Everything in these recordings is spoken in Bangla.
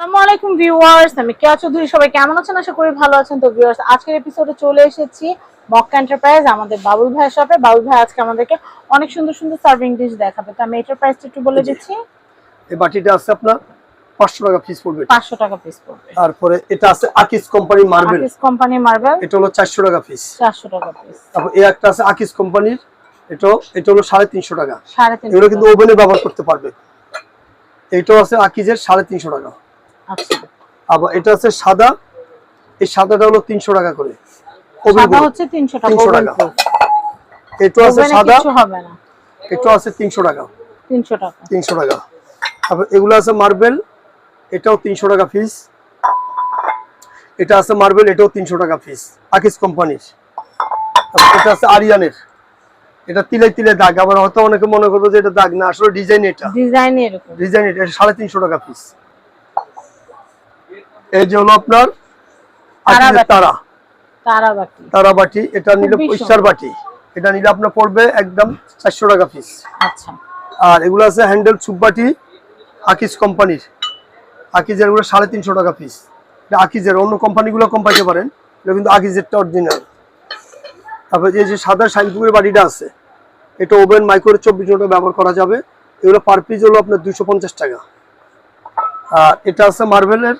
আসসালামু আলাইকুম ভিউয়ার্স আমি কেয়া চৌধুরী সবাই কেমন আছেন? আশা করি ভালো আছেন। তো ভিউয়ার্স আজকের এপিসোডে চলে এসেছি মক্কা এন্টারপ্রাইজ আমাদের বাবুল ভাই শপে বাবুল ভাই আজকে আমাদেরকে অনেক সুন্দর সুন্দর সার্ভিং ডিশ দেখাবে। তো আমি এটার প্রাইসটা একটু বলে দিচ্ছি। এই বাটিটা আছে আপনার পাঁচশো টাকা পিস পড়বে এটা। পাঁচশো টাকা পিস পড়বে। তারপরে এটা আছে আকিস কোম্পানির মার্বেল আকিস কোম্পানি মার্বেল এটা হলো চারশো টাকা পিস চারশো টাকা পিস তারপর এই একটা আছে আকিস কোম্পানির এটা এটা হলো সাড়ে তিনশো টাকা। সাড়ে তিনশো এগুলো কিন্তু ওভেনে ব্যবহার করতে পারবে। এটাও আছে আকিজের সাড়ে তিনশো টাকা। আবার এটা আছে সাদা। এই সাদাটা হলো তিনশো টাকা করে। সাদা হচ্ছে তিনশো টাকা 300 ওভেন টাকা। এটা আছে সাদা হবে না। এটা আছে তিনশো টাকা। তিনশো টাকা। তিনশো টাকা। তারপর এগুলো আছে মার্বেল এটাও তিনশো টাকা পিস এটা আছে মার্বেল এটাও তিনশো টাকা আকিস কোম্পানির। এটা আছে আরিয়ানের। এটা তিলে তিলে দাগ। আবার হয়তো অনেকে মনে করবে যে এটা দাগ না। আসলে ডিজাইন এটা। ডিজাইন এরকম। ডিজাইন এটা সাড়ে তিনশো টাকা পিস এই যে হলো আপনার। তারা। তারা বাটি এটা নিলে পরিষ্কার বাটি। এটা নিলে আপনার পড়বে একদম চারশো টাকা পিস আচ্ছা। আর এগুলো আছে হ্যান্ডেল সুপবাটি আকিজ কোম্পানির। আকিজের এগুলো সাড়ে তিনশো টাকা পিস এটা আকিজের অন্য কোম্পানিগুলো কম পাইতে পারেন। এটা কিন্তু আকিজেরটা অরিজিনাল তারপরে এই যে সাদা শাইনপুরের বাড়িটা আছে এটা ওভেন মাইক্রোওয়েভ চব্বিশ ঘণ্টা ব্যবহার করা যাবে। এগুলো পার পিস হলো আপনার দুশো পঞ্চাশ টাকা। আর এটা আছে মার্বেলের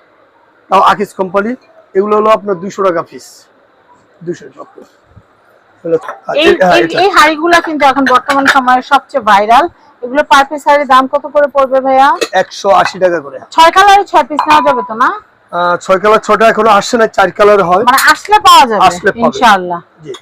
তাও আকিজ কোম্পানি এগুলো হলো আপনার দুশো টাকা পিস দুশো এই এই- এই হাড়িগুলা কিন্তু এখন বর্তমান সময়ে সবচেয়ে ভাইরাল এগুলো পার পিস হাড়ির দাম কত করে পড়বে ভাইয়া? একশো আশি টাকা করে। ছয় কালারের ছয় পিস নেওয়া যাবে তো না? ছয় কালার ছটা এখনও আসছে না চার কালার হয়। মানে আসলে পাওয়া যাবে। ইনশাআল্লাহ। জি।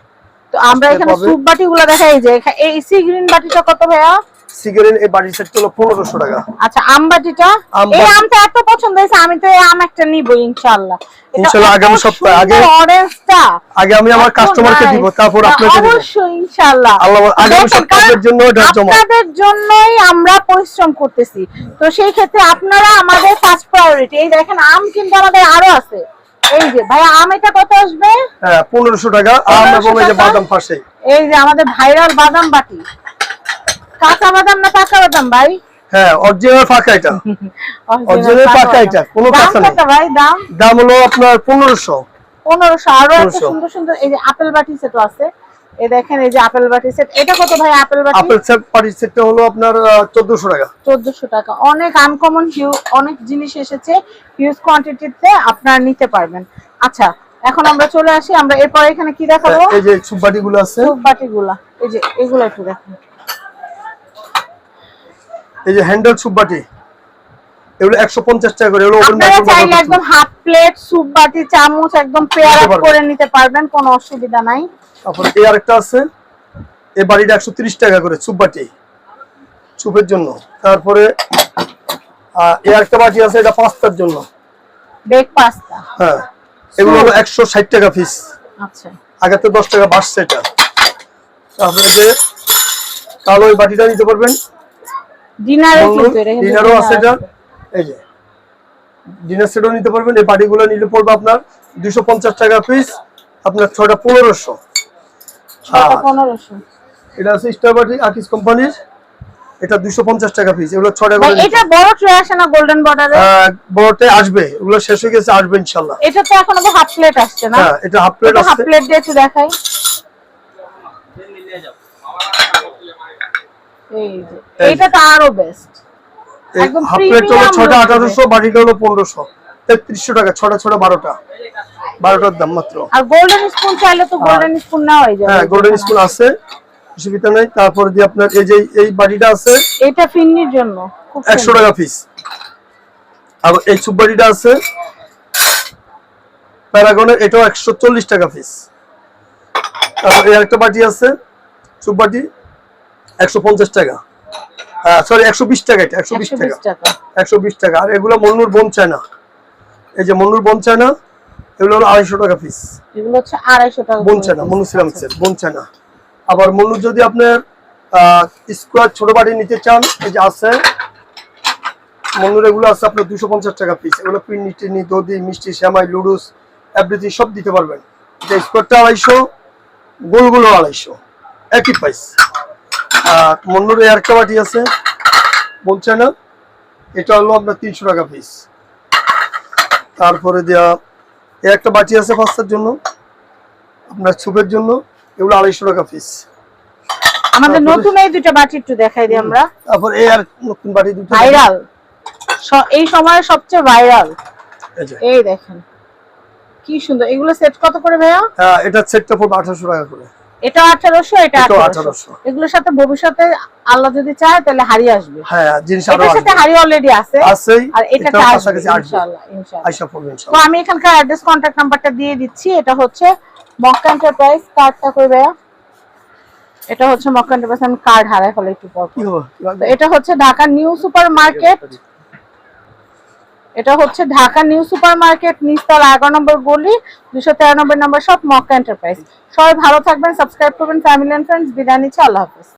তো আমরা এখানে পাবে। স্যুপ বাটি গুলো দেখাই যে এই সি গ্রিন বাটিটা কত ভাইয়া? সিগারেট এই বাড়ির সেট হলো টাকা। আচ্ছা আম বাটিটা? এই আমটা এত পছন্দ হয়েছে আমি তো এই আম একটা নিব ইনশাআল্লাহ। এটা ইনশাআল্লাহ আগামী সপ্তাহে, আগে- অরেঞ্জটা আগে আমি আমার কাস্টমারকে দিব তারপর আপনাকে দিব। অবশ্যই ইনশাআল্লাহ। আল্লাহ আগামী সপ্তাহের জন্য আপনাদের জন্যই আমরা পরিশ্রম করতেছি। তো সেই ক্ষেত্রে আপনারা আমাদের ফার্স্ট প্রায়োরিটি এই দেখেন আম কিন্তু আমাদের আরও আছে। এই যে ভাই আম এটা কত আসবে? হ্যাঁ পনেরোশো টাকা আম এবং এই যে বাদাম পাশে। এই যে আমাদের ভাইরাল বাদাম বাটি। কাঁচা বাদাম না পাকা বাদাম ভাই? হ্যাঁ অরিজিনাল ফাঁকা এটা। পাকা এটা, কোনো কাঁচা। কত ভাই দাম? দাম হলো আপনার পনেরোশো। পনেরোশো আরও এত সুন্দর সুন্দর এই যে আপেল বাটি সেটও আছে। এই দেখেন এই যে আপেল বাটি সেট এটা কত ভাই আপেল বাটি? আপেল সেট বাড়ির সেটটা হলো আপনার চোদ্দশো টাকা। চোদ্দশো টাকা। অনেক আনকমন হিউ অনেক জিনিস এসেছে। হিউজ কোয়ান্টিটিতে আপনারা নিতে পারবেন। আচ্ছা এখন আমরা চলে আসি। আমরা এরপর এখানে কি দেখাবো? এই যে সুপাটি গুলো আছে। স্যুপ বাটিগুলা এই যে এগুলো একটু দেখুন। এই যে হ্যান্ডেল সুপাটি এগুলো একশো পঞ্চাশ টাকা করে এগুলো আপনারা চাইলে একদম হাফ প্লেট স্যুপ বাটি চামচ একদম পেয়ার আপ করে নিতে পারবেন কোনো অসুবিধা নাই। তারপরে এই আরেকটা আছে এই বাড়িটা একশো তিরিশ টাকা করে চুপ বাটি চুপের জন্য। তারপরে এই আরেকটা বাটি আছে এটা পাস্তার জন্য। বেক পাস্তা হ্যাঁ এগুলো হলো একশো ষাট টাকা পিস আচ্ছা। আগে তো দশ টাকা বাড়ছে এটা। তারপরে যে কালো ওই বাটিটা নিতে পারবেন ডিনারে কিন্তু এটা ডিনারও আছে এটা। এই যে ডিনার সেটও নিতে পারবেন এই বাটিগুলো নিলে পড়বে আপনার দুশো পঞ্চাশ টাকা পিস আপনার ছয়টা পনেরোশো। ছয়টা পনেরোশো। এটা আছে স্টার বাটি আকিস কোম্পানির এটা দুশো পঞ্চাশ টাকা পিস এগুলো ছটা করে এটা বড় ট্রে আসে না গোল্ডেন বর্ডারে আহ, আসবে এগুলো শেষ হয়ে গেছে আসবে ইনশাল্লাহ এটা তো এখন আবার হাফ প্লেট আসছে না? হ্যাঁ এটা হাফ প্লেট হাফ প্লেট দিয়ে একটু দেখাই। এই যে তো আরও বেস্ট একদম হলো premium ছটা look আঠারোশো হলো পনেরোশো। তেত্রিশশো টাকা ছটা ছটা বারোটা। বারোটার দাম মাত্র। আর গোল্ডেন স্পুন চাইলে তো গোল্ডেন স্পুন নেওয়াই যাবে হ্যাঁ গোল্ডেন আছে অসুবিধা নেই। তারপরে আপনার এই যে এই বাটিটা আছে এটা ফিন্নির জন্য। টাকা পিস আর এই সুপ বাটিটা আছে প্যারাগনের এটাও একশো চল্লিশ টাকা পিস তারপর এই আরেকটা বাটি আছে সুপ বাটি একশো পঞ্চাশ টাকা। সরি একশো বিশ টাকা একশো বিশ 120 টাকা। একশো বিশ টাকা। আর এগুলো মন্নুর বোন চায়না। এই যে মন্নুর বোন চায়না এগুলো হলো আড়াইশো টাকা পিস এগুলো হচ্ছে আড়াইশো টাকা বোন করে China piece। Manu সিরামিক্সের bone china. আবার মন্নুর যদি আপনার স্কোয়ার ছোট বাড়ি নিতে চান এই যে আছে মন্নুর এগুলো আছে আপনার দুশো পঞ্চাশ টাকা পিস এগুলো পিন্নি টিন্নি দধি মিষ্টি শ্যামাই লুডুস এভরিথিং সব দিতে পারবেন। এটা স্কোয়ারটা আড়াইশো গোলগুলো আড়াইশো। একই প্রাইস আর মন্নুর এই আরেকটা বাটি আছে। বোন চায়না এটা হলো আপনার তিনশো টাকা পিস তারপরে দেওয়া এই একটা বাটি আছে পাস্তার জন্য আপনার স্যুপের জন্য এগুলো আড়াইশো টাকা পিস আমাদের নতুন এই দুটো বাটি একটু দেখাই দিই আমরা। তারপর এই আর নতুন বাটি দুটো ভাইরাল। এই সময়ের সবচেয়ে ভাইরাল। এই দেখেন। কি সুন্দর। এগুলো সেট কত করে ভাইয়া? হ্যাঁ, এটা সেটটা পড়বে আঠারোশো টাকা করে। এটা আঠারোশো এটা 1800 এগুলোর সাথে ভবিষ্যতে আল্লাহ যদি চায় তাহলে হারিয়ে আসবে। হ্যাঁ জিনিস আরও সাথে আসবে। অলরেডি আছে। আছেই আর এটাতে আসবে। ইনশাআল্লাহ ইনশাআল্লাহ। তো আমি এখানকার অ্যাড্রেস নাম্বারটা দিয়ে দিচ্ছি। এটা হচ্ছে মক্কা এন্টারপ্রাইজ কার্ডটা কই ভাইয়া? এটা হচ্ছে মক্কা এন্টারপ্রাইজ আমি কার্ড হারাই ফেলে একটু পর? এটা হচ্ছে ঢাকা নিউ সুপার মার্কেট এটা হচ্ছে ঢাকা নিউ সুপার মার্কেট নিস্তার এগারো নম্বর গলি, দুশো তেরানব্বই নম্বর সব মক্কা এন্টারপ্রাইজ। সবাই ভালো থাকবেন, সাবস্ক্রাইব করবেন ফ্যামিলি অ্যান্ড ফ্রেন্ডস বিদায় নিচ্ছে, আল্লাহ হাফিজ।